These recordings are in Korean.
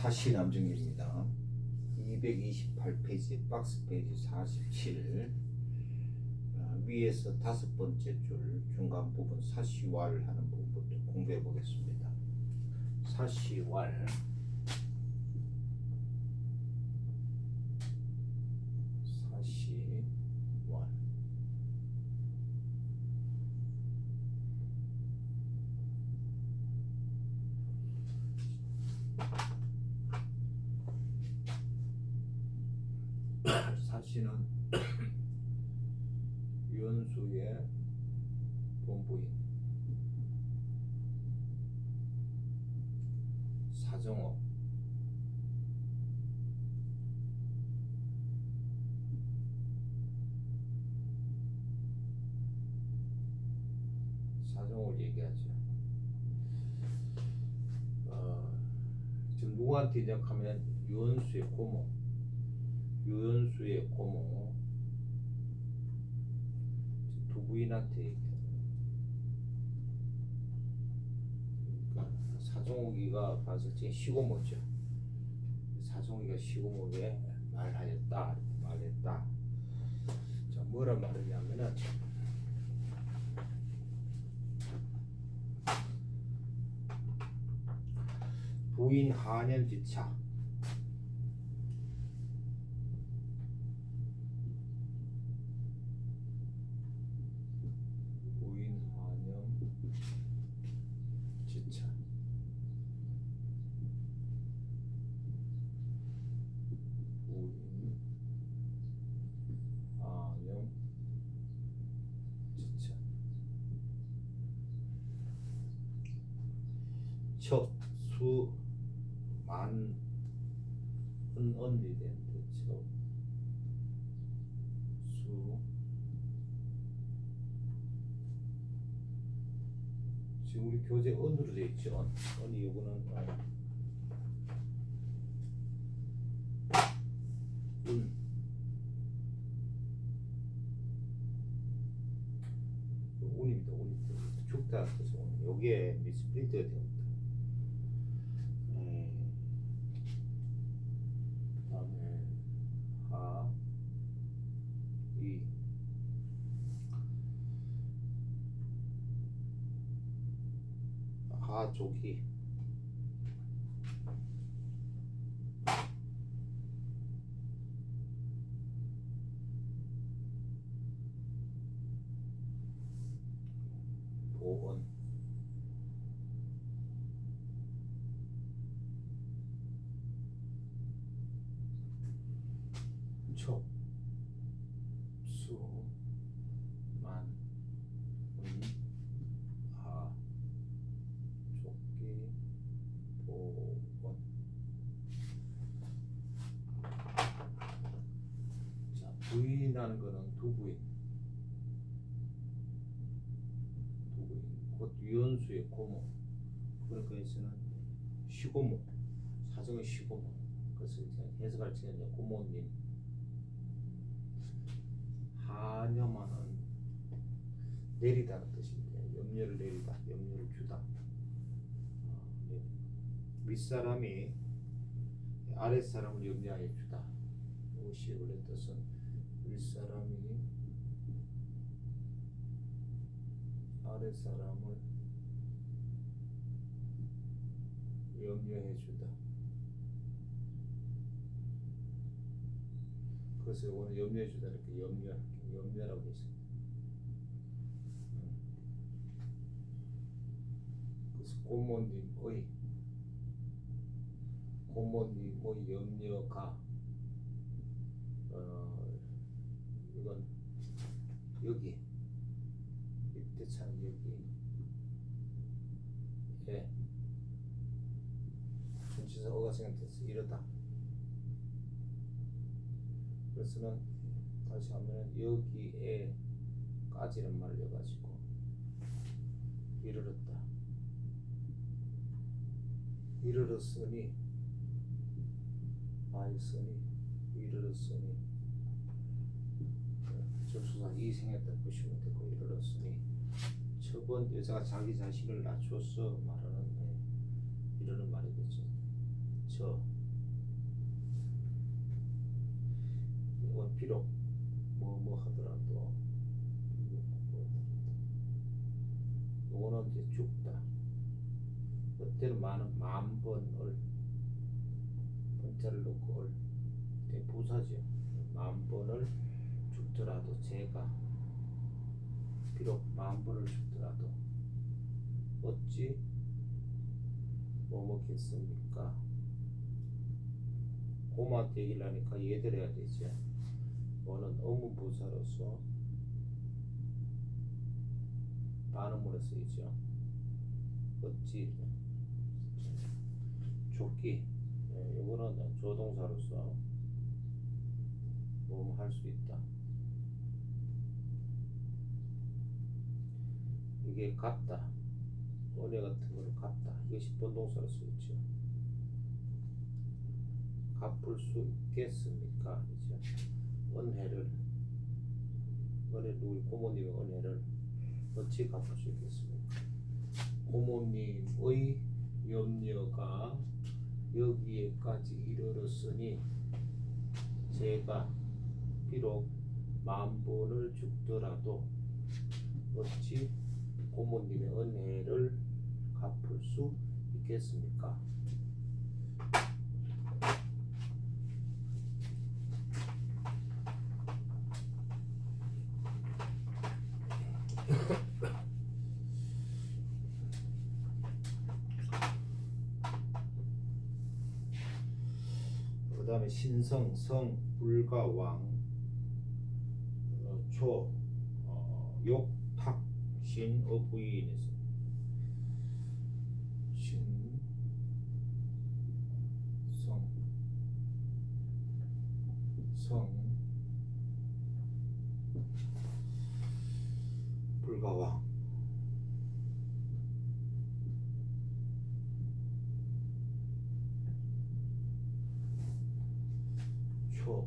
사시 남정입니다. 228페이지 박스 페이지 47 아, 위에서 다섯 번째 줄 중간 부분 사시왈 하는 부분부터 공부해 보겠습니다. 사시왈 사시는 윤수의 본부인 사정호 사정호를 얘기하죠. 어, 지금 누구한테 이적하면 윤수의 고모 유연수의 고모 두 부인한테 얘기해요. 그러니까 사종욱이가 봤을 때 시고모죠. 사종욱이가 시고모에 말하였다 말했다. 자 뭐라 말했냐면은 부인 한연지차 부인 한영 지차 부인 한영 지차 척수 만 은언이 되는데 척수 지금 우리 교재 언으로 되어 있죠. 언. 언이 요거는 어, 운. 운입니다. 운입니다. 죽다 그래서 운. 여기에 미스프린트가 됩니다. 음. 다음에 하, 이. 하족이 보원 촉, 수, 만, 은, 하, 족기, 보원. 자, 두 부인. 곧 유연수의 고모. 그러니까 여기서는 시고모. 사정의 시고모. 이제 해석할 때는 고모님. 하녀만은 내리다는 뜻입니다. 염려를 내리다, 염려를 주다. 어, 네. 윗사람이 아랫사람을 염려하여 주다. 이것이 원래 뜻은 윗사람이 아랫사람을 염려해 주다. 그래서 오늘 염려해 주다 이렇게 염려 염려라고 했습니다. 음. 그래서 고모님의 고모님의 염려가 이건 여기. 이때 참 여기. 예. 전치사 어가 생각돼서 이러다. 그래서는 다시 하면 여기에 까지는 말려가지고 이르렀다. 이르렀으니 아이쓰니 이르렀으니 접수사 이 생했다 보시면 되고 이르렀으니 저번 여자가 자기 자신을 낮춰서 말하는 네, 이러는 말이겠죠 이건 비록 뭐뭐 하더라도 이거는 이제 죽다. 그때는 많은 만 번을 번자를 놓고 을 네, 부사죠. 만 번을 죽더라도 제가 비록 만 번을 죽더라도 어찌 뭐 먹겠습니까? 고마한테 얘기를 하니까 얘들 해야 되지. 너는 의문부사로서 반음으로 쓰이죠. 어찌 조끼 예, 이거는 조동사로서 뭐할수 있다. 이게 같다. 원래 같은 거를 같다. 이것이 본동사로 쓰였죠. 갚을 수 있겠습니까? 이제 은혜를 은혜 우리 고모님의 은혜를 어찌 갚을 수 있겠습니까? 고모님의 염려가 여기에까지 이르렀으니 제가 비록 만 번을 죽더라도 어찌 고모님의 은혜를 갚을 수 있겠습니까? 그 다음에 신성, 성, 불가, 왕, 어, 초, 어, 욕, 탁, 신, 어, 부인에서 신, 성, 성, 불가, 왕. 초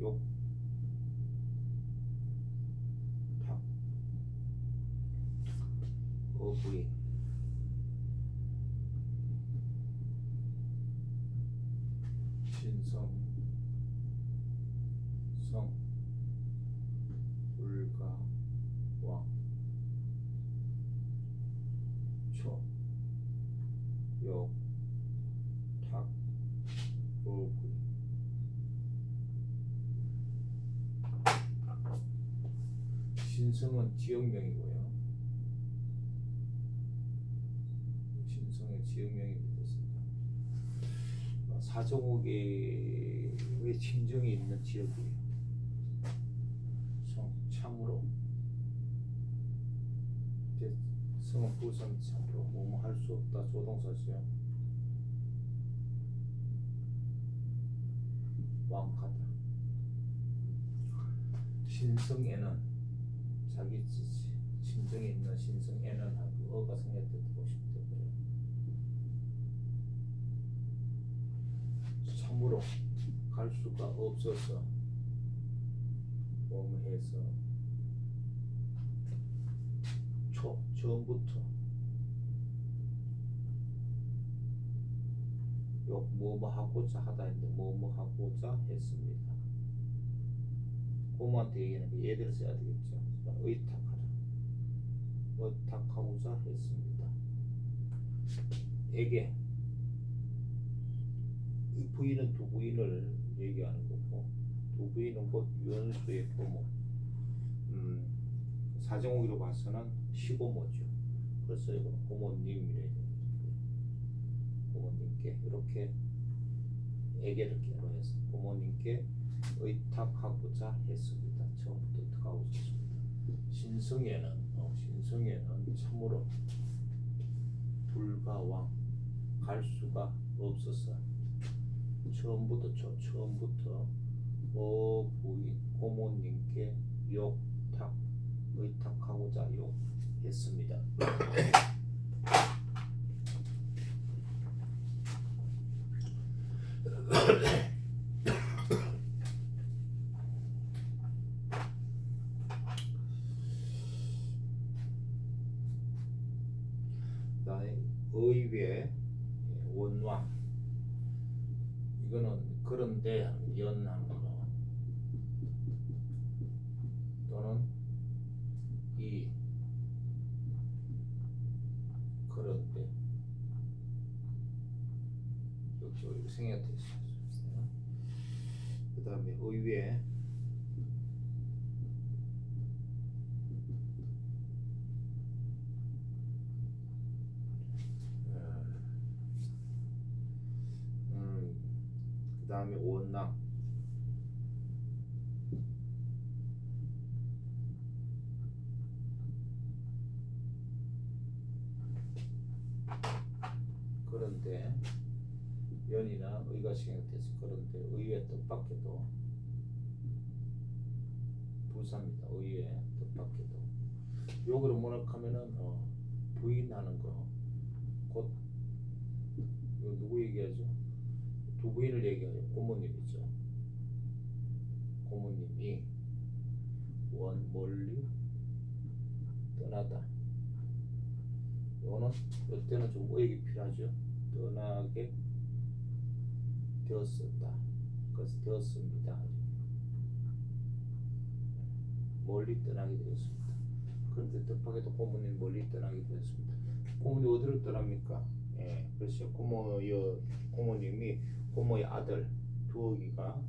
욕, 탁, 어부인, 신 성, 성, 불가, 왕, 초, 욕, 탁, 어부인. 신성은 지역명이고요. 신성의 지역명이 되겠습니다. 어, 사정옥의 친정이 있는 지역이에요. 성 참으로 성은 부산 참으로 뭐뭐 할 수 없다 조동사죠. 왕하다. 신성에는 자기 지- 심정에 있는 신성에는 하고 어가 생략돼 보시면 되 참으로 갈 수가 없어서 몸해서 초 처음부터 욕 뭐뭐 하고자 하다 했는데 뭐뭐 하고자 했습니다. 고모한테 얘기하는 거 예대로 써야 되겠죠. 의탁하라. 의탁하고자 했습니다. 에게 이 부인은 두 부인을 얘기하는 거고 두 부인은 곧 유연수의 고모. 음, 사정오기로 봐서는 시고모죠. 그래서 이거는 고모님이래. 고모님께 이렇게 에게를 개로해서 고모님께 의탁하고자 했습니다. 처음부터 의탁하고 있습니다. 신성에는 어, 신성에는 참으로 불가왕 갈 수가 없어서 처음부터 저 처음부터 어 부인 고모님께 욕탁 의탁하고자 욕했습니다. 그다음에 의외 예, 원왕 이거는 그런데 거 또는 이 그런데 역시 있어요. 그 다음에 의외 음, 그 다음에 원랑 그런데 연이나 의가 생략돼서 그런데 의의 뜻밖에도 부사입니다. 의의 뜻밖에도 욕으로 문학하면은 어, 부인하는 거곧 누구 얘기하죠? 두 부인을 얘기하죠. 고모님이죠. 고모님이 원 멀리 떠나다. 이거는 이때는 좀 의역이 필요하죠. 떠나게 되었었다. 그래서 되었습니다. 멀리 떠나게 되었습니다. 그런데 뜻밖에도 고모님 멀리 떠나게 되었습니다. 고모님 어디를 떠납니까? 예, 그렇죠. 고모여 고모님이 고모의 아들 두옥이가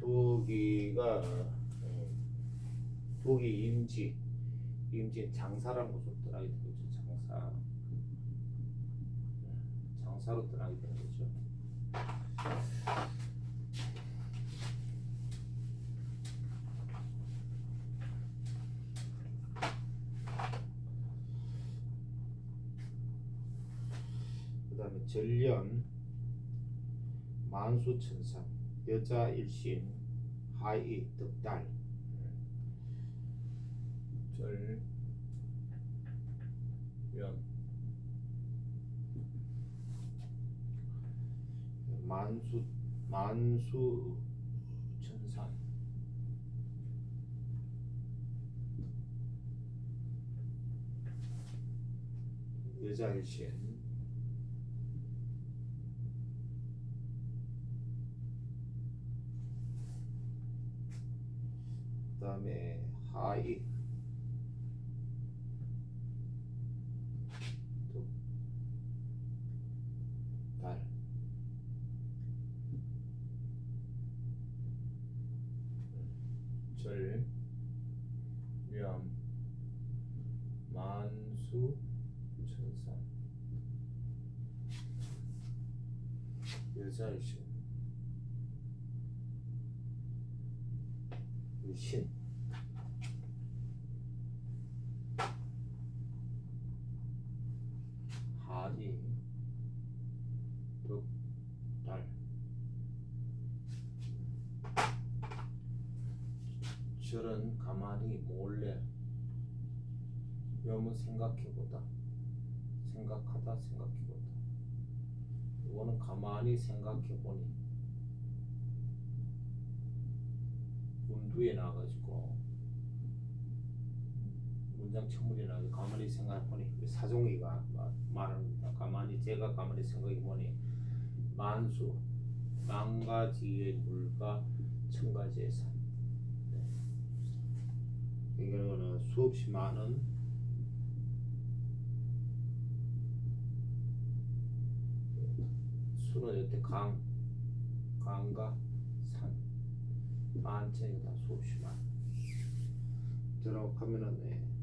두옥이가 예, 두옥이 임지 임지 장사라는 곳으로 떠나게 된 거죠. 장사 예, 장사로 떠나게 된 거죠. 그 다음에 전련 만수천상 여자 일신 하이 득달. 절 연 만수 만수 천상 여자 일신. 그다음에 하이 달 절, 렴, 만수, 천산 여자이신 신 하이 득달 절은 가만히 몰래 염은 생각해보다 생각하다 생각해보다. 이거는 가만히 생각해보니 문두에 나가지고 문장 첨물이 나가 가만히 생각해보니 사종이가 마- 말합니다. 가만히 제가 가만히 생각해보니 만수 만 가지의 물과 천 가지의 산. 네. 이거는 수없이 많은 수는 이때 강 강과 산 만천이다 수없이 많. 들어가면은 네.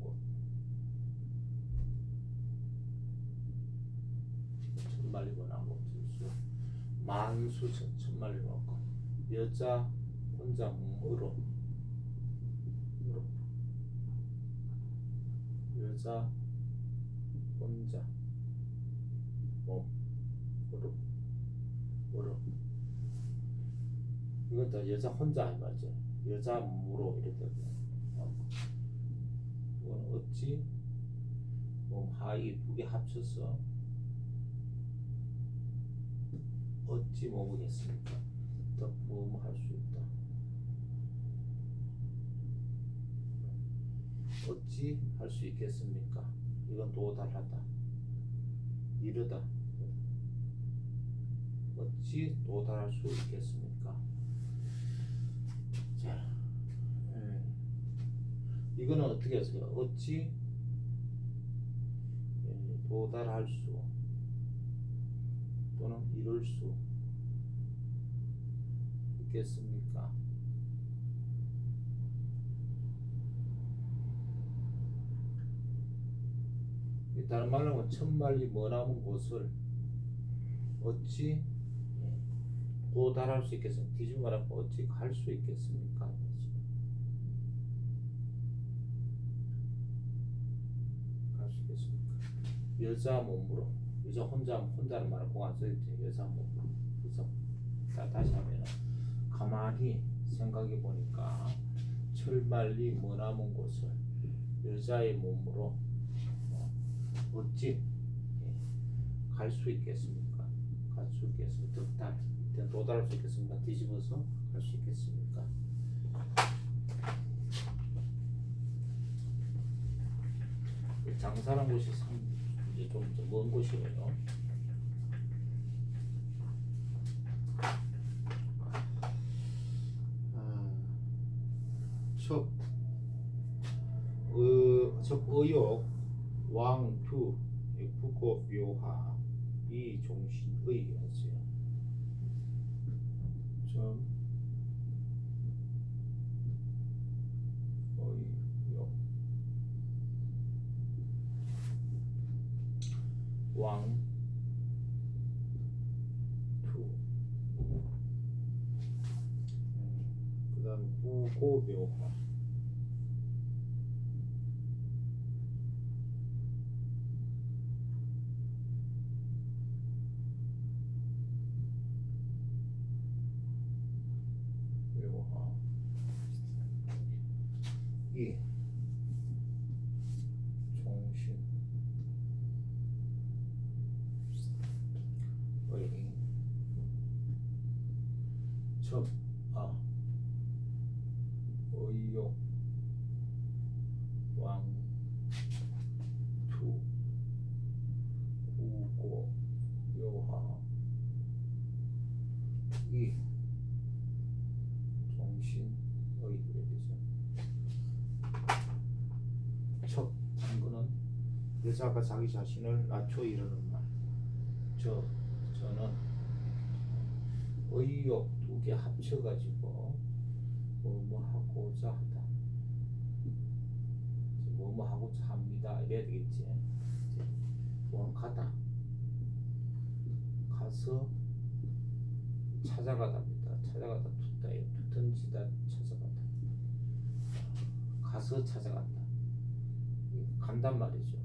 곳 천만리 머나문 곳 수. 만수 천- 천만리 먹고 여자 혼자 몸으로 으로. 여자 혼자 몸 으로 으로 이건 다 여자 혼자 아니 맞죠? 여자 몸으로 이렇게 이건 어찌 몸 하이 두 개 합쳐서 어찌 먹으겠습니까? 더 뭐뭐 할수 있다. 어찌 할 수 있겠습니까? 이건 도달하다. 이르다. 어찌 도달할 수 있겠습니까? 자, 음, 이거는 어떻게 하세요? 어찌 예, 도달할 수 또는 이룰 수 있겠습니까? 이 다른 말로 하면 천만리 머나먼 곳을 어찌 예, 도달할 수 있겠습니까? 뒤집어 말하면 어찌 갈 수 있겠습니까? 갈 수 있겠습니까? 여자 몸으로 여자 혼자 혼자는 말을 공안 써있지 여자 몸으로 그래서 자, 다시 하면은 가만히 생각해 보니까 철말리 머나먼 곳을 여자의 몸으로 어, 어찌 갈 수 있겠습니까? 갈 수 있겠습니까? 일단 도달할 수 있겠습니까? 뒤집어서 갈 수 있겠습니까? 이 장사란 곳이 상 이제 좀먼 곳이에요. 첩, 의, 첩 의욕, 왕투, 북고 묘하, 이 종신의 하세요. 점, 의욕, 왕, 투, 그다음 부고 묘화. 묘화 이 종신 의 첩, 아 의욕 왕 투 구고 묘화 이 정신의 그래서 첫 단거는 여자가 자기 자신을 낮춰 이르는 말. 저 저는 의욕 두 개 합쳐가지고 뭐뭐 하고자 하다. 뭐뭐 하고자 합니다. 이래야 되겠지. 이제 뭐 가다. 가서 찾아가답니다. 찾아가다 tus다 던지다 찾아가다. 가서 찾아간다. 이 간단 말이죠.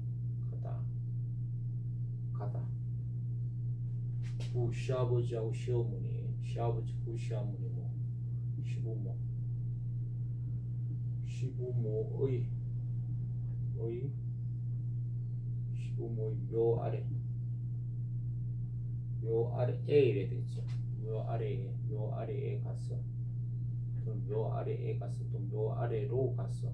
가다. 부 시아버지하고 시어머니, 시아버지 부 시어머니 뭐 시부모, 시부모의 의 시부모의 요 아래 요 아래 에 이래 되죠. 요 아래에 요 아래에 갔어. 그럼 요 아래에 갔어. 또요 아래로 갔어.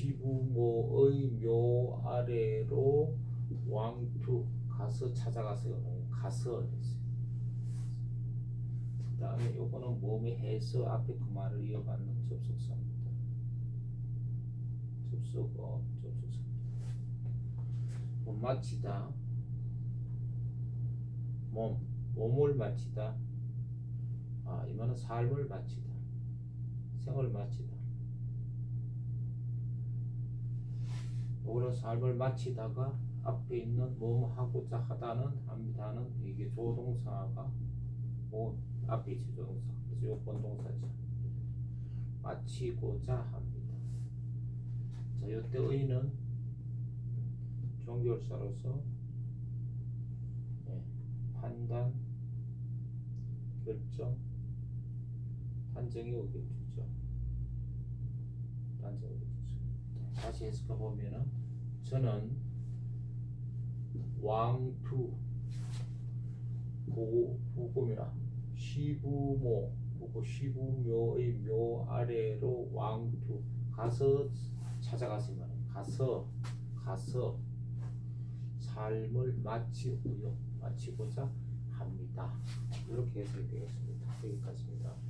시부모의 묘 아래로 왕투 가서 찾아가세요. 가서 했어요. 그다음에 요거는 몸에 해서 앞에 그 말을 이어받는 접속사입니다. 접속어 접속사입니다. 못 마치다. 몸 몸을 마치다. 아 이거는 삶을 마치다. 생을 마치다. 오히려 삶을 마치다가 앞에 있는 뭐 하고자 하다는 합니다는 이게 조동사가 뭐 앞에 있지 조동사. 그래서 요 본동사죠 마치고자 합니다. 자 요때 의는 종결사로서 예, 판단 결정 단정이 오게 주죠. 단정이 오게 주죠. 다시 해석해 보면은 저는 왕투 고 부고미나 시부모 보고 시부묘의 묘 아래로 왕투 가서 찾아가서 말이에요. 가서 가서 삶을 마치고요 마치고자 합니다. 이렇게 해석이 되겠습니다. 여기까지입니다.